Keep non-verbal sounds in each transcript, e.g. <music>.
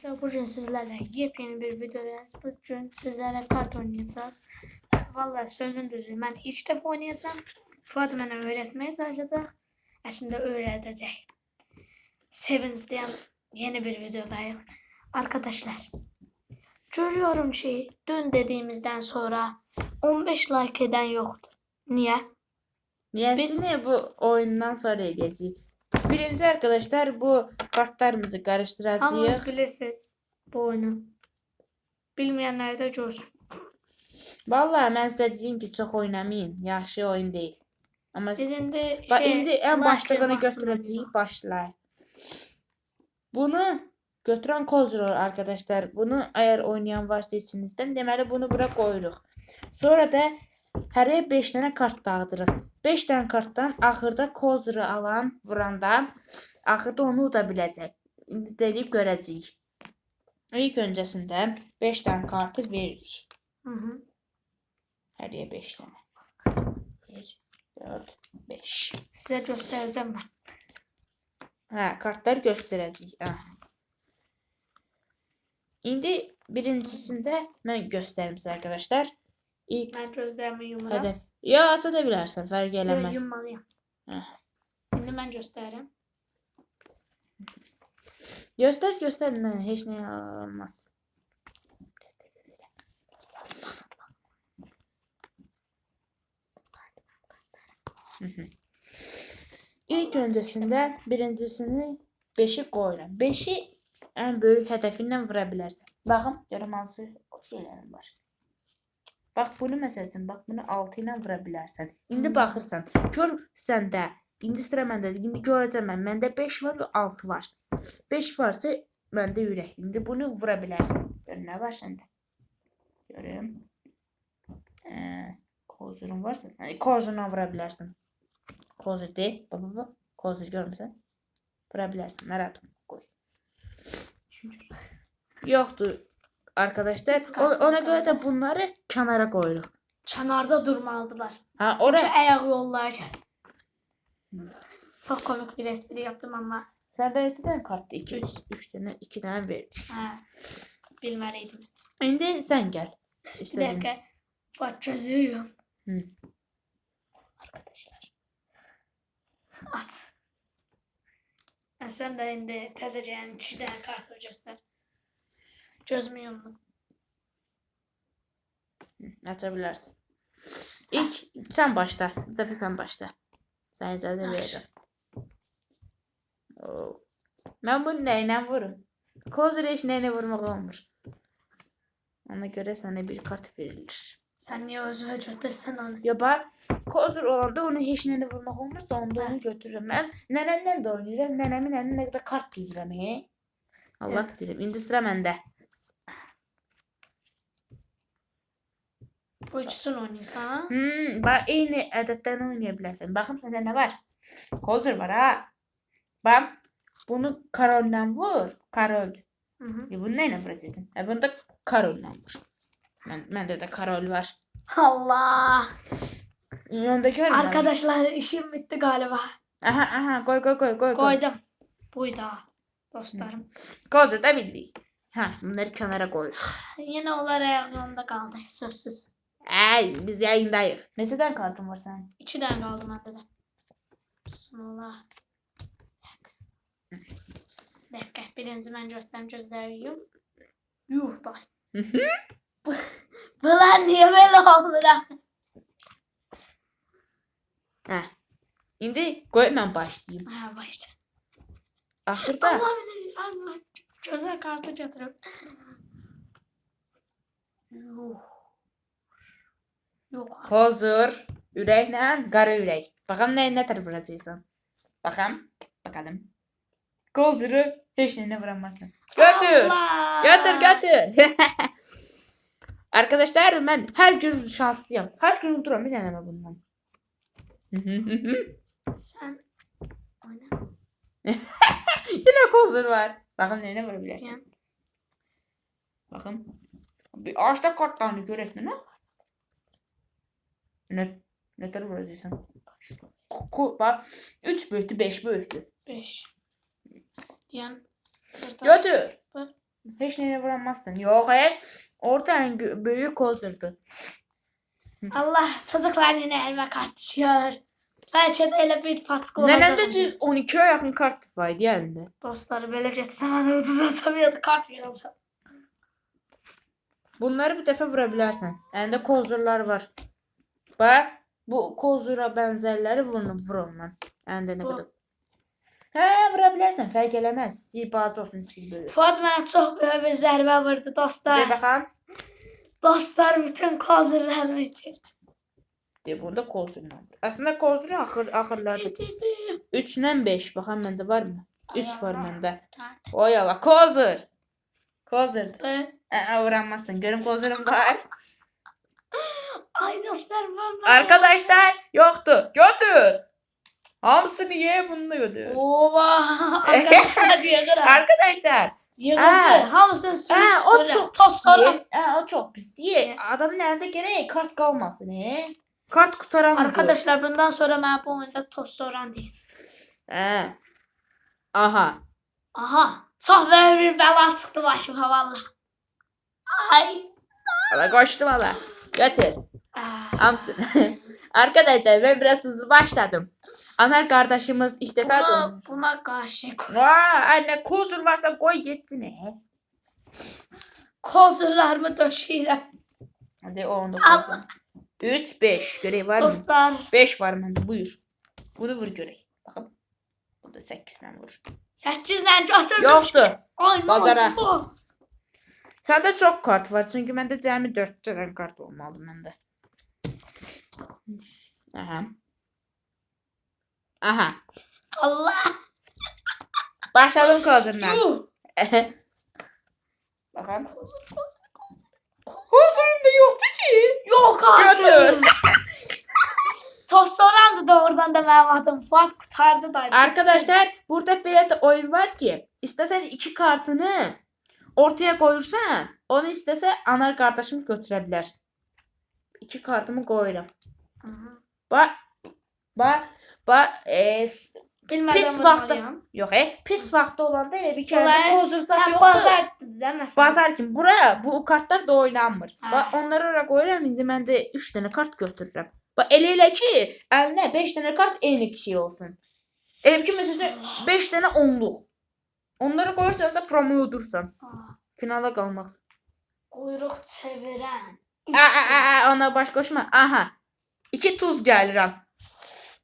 arkadaşlar bugün sizlerle yepyeni bir videodayız. Bugün sizlerle kart oynayacağız. Vallahi sözün düzü ben ilk defa oynayacağım. Fuat bana öğretmeye çalışacak. Aslında öğretecek. Sevinç diyen yeni bir videodayız. Arkadaşlar görüyorum ki dün dediğimizden sonra 15 like eden yoktu. Niye? Niyesini bu oyundan sonra geçecek. Birinci arkadaşlar bu kartlarımızı karıştıracağız. bilirsiniz bu oyunu. Bilmeyenler de görsün. Vallahi ben size dedim ki çok oynamayın. Yaxşı oyun değil. Ama Bizim de Bak şey, indi en başlığını götüreceğiz başlar. Bunu götüren kozur arkadaşlar. Bunu eğer oynayan varsa içinizden deməli bunu bura qoyuruq. Sonra da hərəyə 5 dənə kart dağıdırıq. 5 dənə kartdan axırda kozuru alan, vurandan axırda onu uda biləcək. İndi deyib görəcəyik. İlk öncəsində 5 dənə kartı veririk. Hı hı. Hərəyə 5 dənə. 1 4 5 Size göstereceğim ben. Hə, kartlar göstərəcəyik. Hə. İndi birincisində mən göstərim sizə arkadaşlar. İlk Ben gözlerimi yumuram. hədəf. Ya Yo, eləməz. Yummalıyım. Heh. Şimdi ben göstereyim. Göstər, göstər, nə, heç nə olmaz. İlk öncəsində birincisini 5-i qoyuram. 5-i ən böyük hədəfindən vura bilərsən. Baxın, hansı şeylərim var. Bax bunu məsəl üçün, bax bunu 6 ilə vura bilərsən. İndi Hmm. baxırsan, gör səndə, indi sıra məndədir. İndi görəcəm mən. Məndə 5 var, 6 var. 5 varsa məndə ürək. İndi bunu vura bilərsən. Gör nə var səndə? Görüm. Ee, kozurun varsa, yəni kozuna vura bilərsən. Kozur de, baba baba. Kozur görmüsən? Vura bilərsən. Narahat olma, qoy. Yoxdur arkadaşlar. O, ona görə də bunları kənara qoyuruq. Kenarda durmalıdılar. Ha, Çünkü ora ayak yollar. Çok komik bir espri yaptım ama səndə neçə dənə kartdır? 2 Üç. 3 dənə, 2 dənə verdik. he, bilmeliydim. İndi sən gəl. Bir İstədin. dakika. Fuat çözüyorum. Hı. Arkadaşlar. At. Ha, sen de şimdi tezeceğin kişiden kartı göster. Çözmüyor mu? Aça bilərsən. İlk sən başla. Bir dəfə sən başla. Sən icazə verirəm. Mən bunu nə ilə vurum? Kozur heç nə ilə vurmaq olmur. Ona görə sənə bir kart verilir. Sen niye özüne götürsen onu? Ya bax, kozur olanda onu heç nə ilə vurmaq olmursa onda onu götürürəm. Mən nənəmlə də oynayıram. Nənəmin əlinə nə qədər kart düzürəm, he? Allah bilir. İndi sıra məndə. Oynuyorsan ha? Hmm, bax eyni ədəddən oynaya bilərsən. Baxın səndə nə var? Kozur var ha. Bax, bunu karolla vur. Karol. Hı hı. E, bunu neyle vuracaksın? E, bunu da karolla vur. Ben, bende de karol var. Allah! Onda görmüyorum. Arkadaşlar işim bitti galiba. Aha aha koy koy koy koy. koy. Koydum. Buydu. Dostlarım. Kozur da bildik. Ha bunları kenara koy. Yine onlar ayak yolunda kaldı. Sözsüz. Ay biz yayındayız. Neseden kartın var senin? İki tane kaldı bende de. Bismillah. Bir dakika. Birinci ben göstereyim göstereyim. Yuh da. <laughs> Bu- Bunlar niye böyle oldu da? Ha. Şimdi koy ben başlayayım. Ha başta. Ahırda. Allah bilir. Allah. Güzel kartı götürüp. Yuh. Yok abi. Kozur. Ürəklə qara ürək. Baxam nə nə tərəf vuracaqsan. Baxam. Bakalım. Kozuru heç nə vuramazsın. Götür. Allah! Götür götür. <laughs> Arkadaşlar ben her gün şanslıyım. Her gün unuturum bir deneme bundan. <laughs> Sen oyna. <laughs> Yine kozur var. Bakın neyine vurabilirsin. Bakın. Bir ağaçta kartlarını görek ne? Ne? Ne tür vuracaksın? Ko bak. 3 büyüktü 5 büyüktü. Beş. Diyen. Götür. Bu. Heç nəyə vuramazsın. Yox, he. Orada en gö- büyük kozurdu. Allah çocuklar yine elime kart düşüyor. Belki de öyle bir patkı olacak. Nənəmdə düz 12-yə yaxın kart var idi əlində. Dostları böyle getsem ben ucuz atamıyordu kart yığılacak. Bunları bir dəfə vura bilərsən. Əlində kozurlar var. Bax, bu kozura bənzərləri vurun, vur ondan. Əlində nə Bu- qədər. Hə, vura bilərsən, fərq eləməz. Bazı olsun, istəyir böyle. Fuat bana çok böyle bir zərbe vurdu dostlar. baxan. Dostlar bütün kozurlarımı bitirdi. De, bunda kozurla. Əslində kozur axır axırlarda. Bitirdim. 3-dən 5 baxan məndə var mı? 3 var məndə. Oy Allah, kozur. Kozur. Aa, vuramazsın. Görüm kozurum var. Ben ben. Arkadaşlar yoktu. Götür. Hamsını ye bunu da götür. Oba. <laughs> Arkadaşlar yığır. Arkadaşlar. Yığıcı. Ha. Hamısını sürüp Ha, o çok. Ha, o çok pis. Ye. Ye. Adamın elinde gene kart kalmasın. He. Kart kurtaramıyor. Arkadaşlar bundan sonra ben bu oyunda toz soran değil. He. Aha. Aha. Çok böyle bir bela çıktı başıma valla. Ay. Ala koştum ala. Götür. Hamsını. <laughs> Arkadaşlar ben biraz hızlı başladım. Anar kardeşimiz etti. Buna, buna karşı koy. Aa, anne kozur varsa koy gitsin he. Kozurlarımı döşeyrəm. Hadi o onda Allah. kozur. 3 5 görev var mı? Dostlar. 5 var bende buyur. Bunu vur göreyim. Bakalım. Bu da 8 tane vur. 8'dən götürdüm. Yoktu. Ay, bot. Sende çok kart var çünkü bende cəmi 4 tane kart olmalı bende. Aha. Aha. Allah. Başladım kozurla. Yuh. <laughs> Bakalım. Kozur, kozur, kozur. Kozurun da yoktu ki. Yok artık. Götür. <laughs> Toz sorandı da oradan da adım. Fuat kurtardı da. Arkadaşlar burada böyle de oyun var ki istesen iki kartını ortaya koyursan onu istese anar kardeşimiz götürebilir. İki kartımı koyuram. Ba ba ba e, Bilmeden Pis vurmalıyım. yok e pis vakti olanda elə bir kere Olay- de kozursak Ha, yoktu. bazar kim? Buraya bu kartlar da oynanmır. Bak onları oraya koyuram indi mən də 3 dənə kart götürürəm. Bak elə elə ki əlinə 5 dənə kart eyni kişi olsun. Elə ki məsələn 5 dənə onluq. Onları qoyursansa promo udursan. Aa, Finala qalmaq. Quyruq çevirən. A, a, a, a, ona baş qoşma. Aha. 2 tuz gəlirəm.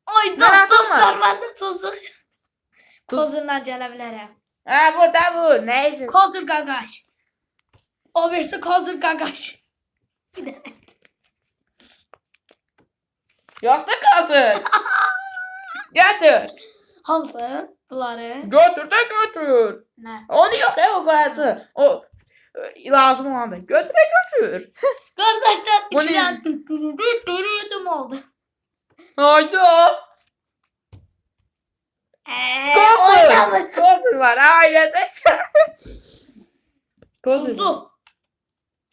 Ay dost, olma. dostlar ben de tuzlu. Tuz. Kozurla gələ bilərəm. Ha burada bu. Nə üçün? Kozur qaqaş. O birisi kozur qaqaş. Bir dənə. Yoxdur qazın. Götür. Hamısı bunları. Götür də götür. Nə? Onu yox ya o qayıcı. O lazım olanda götürə götür. Qardaşlar Bu iki ne? dənə dürüdüm oldu. Hayda. Eee Kozur. oynamı. Kozur var. Ailəcəsən. Kozur. Tuzlu.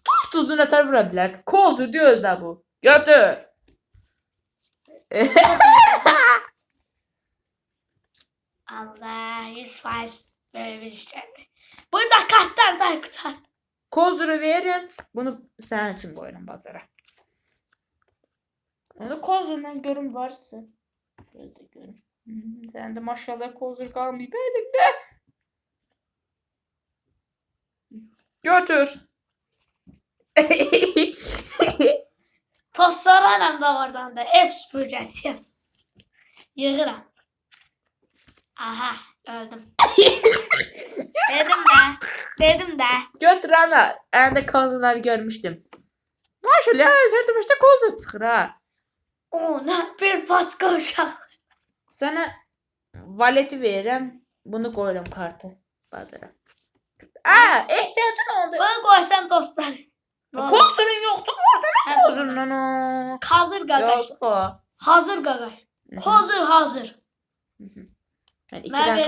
Tuz tuzunu ötər vura bilər. Kozur diyoruz da bu. Götür. <laughs> Allah yüz faiz böyle bir şey. Burada kartlar da kurtar. Kozuru veririm. Bunu sənin üçün qoyuram bazara. Onu kozurla görüm varsa. Gözdə görüm. Hmm, Səndə maşallah kozur qalmayıb əlində. Götür. <laughs> Toslaranam da oradan da ev süpürgesi. Yığıram. Aha öldüm. <laughs> dedim de. Götür ana. Əlində kozurları görmüşdüm. Maşallah, sərdə başda kozur çıxır ha. Ona bir patka uşaq. Sənə valeti verirəm. Bunu qoyuram kartı bazara. Aa, ehtiyacın oldu. Bunu koysan dostlar. Ne olur? Kozurun yoxdur orada Hə, kozurun o? Hazır gagaş. Yazıq o. Hazır gagaş. Hazır hazır. Yəni iki Mən dənə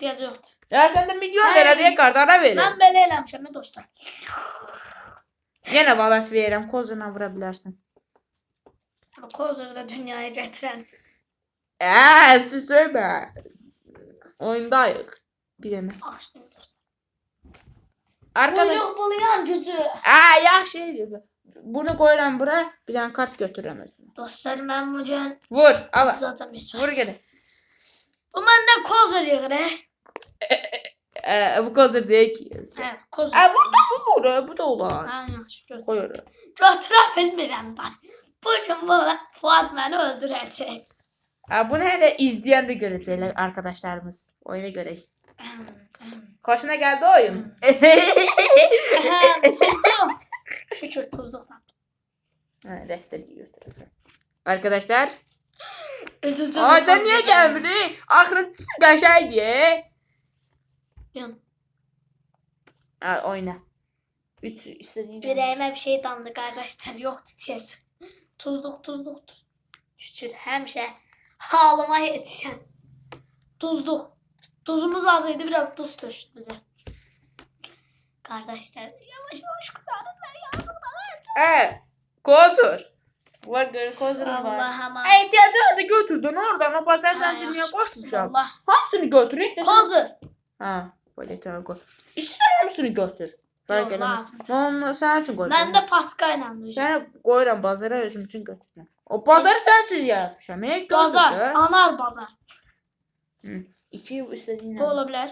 kart. Ya sən də milyon lira deyə kartlara verir. Mən belə eləmişəm dostlar. Yenə valet verirəm, kozuna vura bilərsən. Kozuru da dünyaya gətirən. Ə, siz söymə. Oyundayıq. Bir dənə. Açdım dostlar. Arkadaş. Buyruk bulayan gücü. Aa yaxşı. Bunu koyuram bura. Bir tane kart götürürəm özümə. Dostlar ben bugün Vur. Al. zaten bir Vur gene. Bu benden koz arıyor he. Ee, bu kozur değil ki. Evet koz. Aa, bu da vur. Bu da olar. Ha, yaxşı, götür. Koy oraya. Götürə bilmirəm ben. Bugün bu Fuat beni öldürecek. Aa, bunu hele izleyen de görecekler arkadaşlarımız. Oyuna göre. Koşuna geldi oyun. Tuzlu. <laughs> Şükür tuzluktan. ha, rehber. Arkadaşlar. Üzüldüm. Aa sen niye gelmedin? Ahırıncısı kaşay diye. Ha, oyna. Üç istediğin. Yüreğime bir şey damdı kardeşler. Yoktu diyeceğim. Tuzluk tuzluk tuz. Şükür hemşe halıma yetişen. Tuzluk. Tuzumuz azıydı biraz tuz düştü bize. Kardeşler yavaş yavaş ben yazıklar. Evet. Kozur. Var göre kozur var. Allah'ım. Ay ihtiyacını da götürdün oradan. O pazar sen niye koşmuşam? Allah. Hamısını götür. İşte Kozur. Ha. Böyle tamam koy. İşte sen hamısını götür. Fark Yolla edemez. ağzını. Tamam sen için koydum. Ben de patkayla duyacağım. Sen koyuram bazara özüm için götürürüm. O pazarı sen için yaratmışam. Bazar. götürdü? Anal bazar. İki istediğin. Bu olabilir.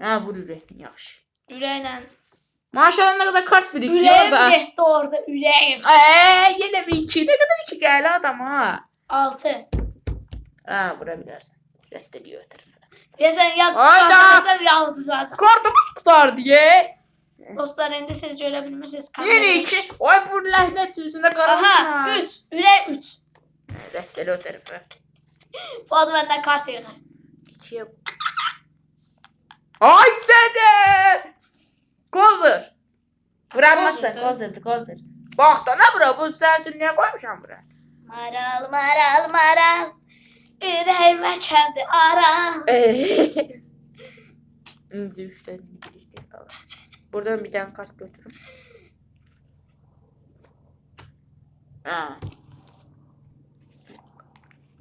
Ha vur yüreğini yaxşı. Yüreğine. Maşallah ne kadar kart birikti Yüreğim orada. gitti orada. Yüreğim. Eee yine bir iki. Ne kadar iki geldi adam ha. Altı. Ha vurabilirsin. Reddediyor ötürü. Ya sen yat. Hayda! Zaten. Kartımız tutar diye. Dostlar indi siz görebilmişsiniz. Yine iki. Oy bu lahnet yüzünde karamışsın ha. Aha. Üç. Yüreği üç. Reddediyor ötürü. Fuat benden kart yığın. İkiye. Ay dede. Kozur. Kozur, Kozurdu kozur. Bak da ne bura bu sen için niye koymuşam buraya? Maral maral maral. Yüreğime aral. <laughs> İnce üçlerini işte falan. Buradan bir tane kart götürün. Ha.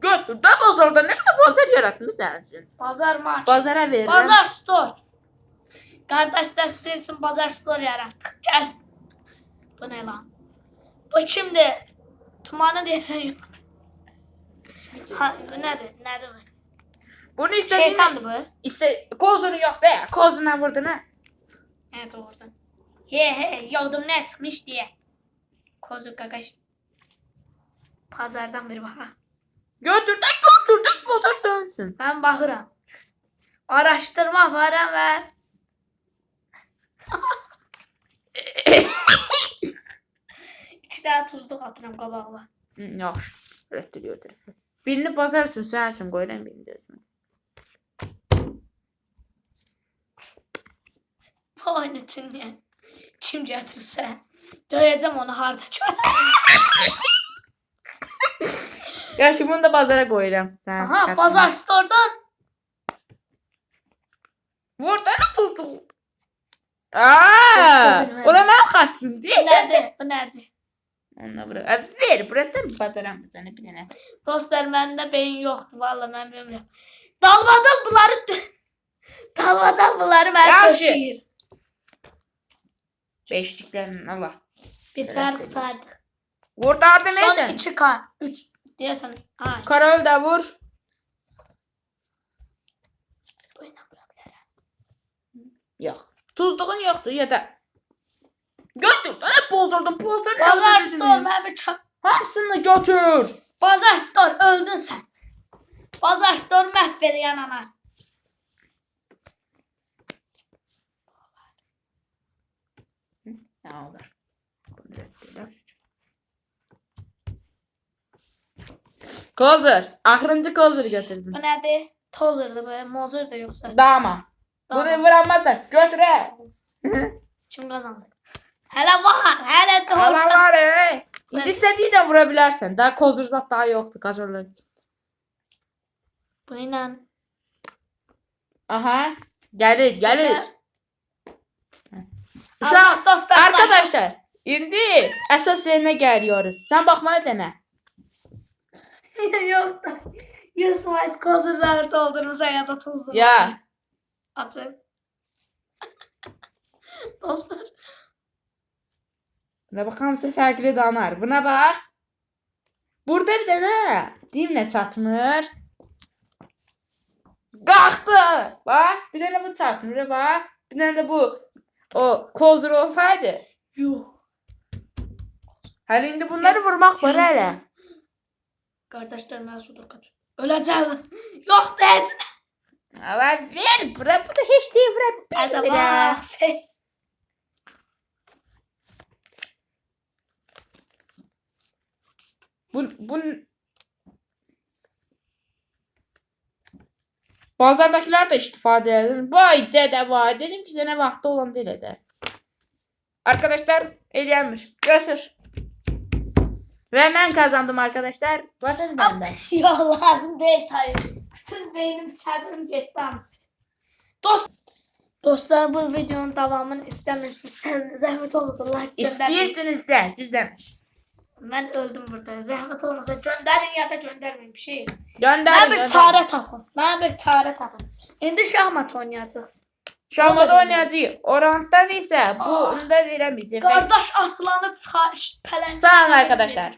Götür de pazarda ne kadar pazar yaratmış sen için. Pazar maç. Pazara veririm. Pazar store. Kardeşler sizin için pazar store yarattık. Gel. Bu ne lan? Bu şimdi tumanı diyesen yoktu. Ha, nedir? Nedir bu? Bunu istediğin Şeytandı bu. İşte kozunu yok ya. Kozuna vurdun ha. Evet oradan. He he yolum ne çıkmış diye. Kozu kakaş. Pazardan bir baka. Götür de götür de pazar sensin. Ben bakıram. Araştırma falan <laughs> ver. İki tane tuzluk atıram qabağıma. Hı, Yaxşı. Reddediyor tərəfi. Birini sənin üçün qoyuram, birini özümə. Bu oyunu tünleyen. Kim getirse. Döyeceğim onu harda çöre. Yaxşı, bunu da bazara qoyuram. Sənin Aha sifətinə. pazar store'dan. Vur da nə tutdu? Aa! Tutdu, Ola mənim xattım Bu nedir? Bu nedir? Onunla bura. Ə, Ver, burası mı bazaram bir tane. Dostlar bende beyin yoktu vallahi ben bilmiyorum. Dalmadan bunları <laughs> dalmadan bunları ben taşıyır. Beşliklərini Allah. Biter kurtardık. Vurdardı Son neyden? iki kan. Üç. Ay. Karol da vur. Bırak. Yox. Tuzluğun yoxdur ya da Götür. Nə bozdurdun? Bozdurdun. Bazar store ben bir çöp. Hamısını götür. Bazar store öldün sen. Bazar store məhv yanana. Ne olur? Bunu. Kozur. Axırıncı kozur götürdün. Bu nedir? Tozurdu bu. Mozur da yoksa. Dama. Bunu Dama. vuramazsan götür he. Kim kazandı? Hele var. Hele doğru. var he. Evet. İstediği de vurabilirsin. Daha kozur zat daha yoktu kozurlu. Buyurun. Aha. Gelir gelir. Allah dostlar. arkadaşlar. İndi əsas yerinə gəliyoruz. Sən baxmayı denə. <laughs> Yok da. 100 faiz kozurları doldurmuş ya da tuzlu. Ya. Atıp. <laughs> Dostlar. Buna bak hamısı fərqli danar. Buna bax. Burada bir dənə dimlə çatmır. Qalxdı. Bax, bir dənə bu çatmır, bax. Bir dənə də bu o kozur olsaydı. Yuh. Hələ indi bunları vurmaq var hələ. Kardeşler ben sudur kat. Öleceğim. <laughs> Yok dedin. Allah ver, bura bu da heç deyil, vura Hadi bilmir. bak. ha. Sen. Bu, bu Bazardakiler de istifadə edin. Vay dədə vay. Dedim ki sənə vaxtı olan deyil də. Arkadaşlar eləyənmiş. Götür. Ve ben kazandım arkadaşlar. Varsa benden. <laughs> Ya lazım değil tayyip. Bütün beynim sabırım gitti hamsi. Dost Dostlar bu videonun devamını istemezseniz zahmet olursa like gönderin. İsteyirsiniz de düzlemiş. Ben öldüm burada. Zahmet olmasa gönderin ya da göndermeyin bir şey. Gönderin. Ben bir çare tapın. Ben bir çare tapın. Şimdi şahmat oynayacağız. Şu an O da moda oynayacağıq. Orantdan isə bu deyirəm biz. Kardeş aslanı şüphelen. Sağ olun arkadaşlar.